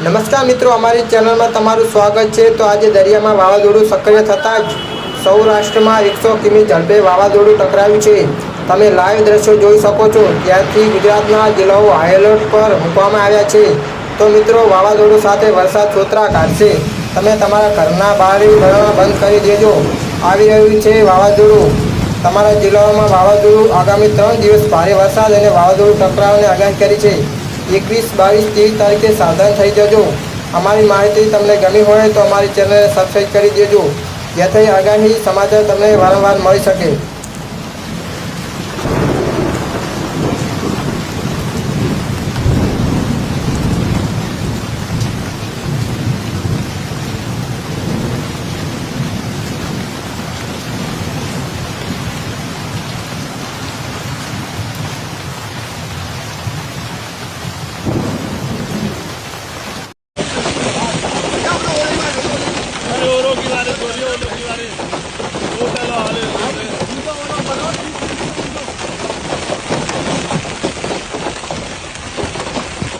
નમસ્કાર મિત્રો, અમારી ચેનલમાં તમારું સ્વાગત છે. તો આજે દરિયામાં વાવાઝોડું સક્રિય થતાં જ સૌરાષ્ટ્રમાં એકસો કિમી ઝડપે વાવાઝોડું ટકરાયું છે. તમે લાઈવ દ્રશ્યો જોઈ શકો છો. ત્યાંથી ગુજરાતના જિલ્લાઓ હાઈએલર્ટ પર મૂકવામાં આવ્યા છે. તો મિત્રો, વાવાઝોડું સાથે વરસાદ છોતરા કાઢશે. તમે તમારા ઘરના બારી ભરવા બંધ કરી દેજો. આવી રહ્યું છે વાવાઝોડું. તમારા જિલ્લાઓમાં વાવાઝોડું આગામી ત્રણ દિવસ ભારે વરસાદ અને વાવાઝોડું ટકરાવવાની આગાહી કરી છે. એકવીસ, બાવીસ તેવીસ તારીખે સાવધાન થઈ જજો. અમારી માહિતી તમને ગમી હોય તો અમારી ચેનલને સબસ્ક્રાઈબ કરી દેજો. જેથી આગાહી સમાચાર તમને વારંવાર મળી શકે.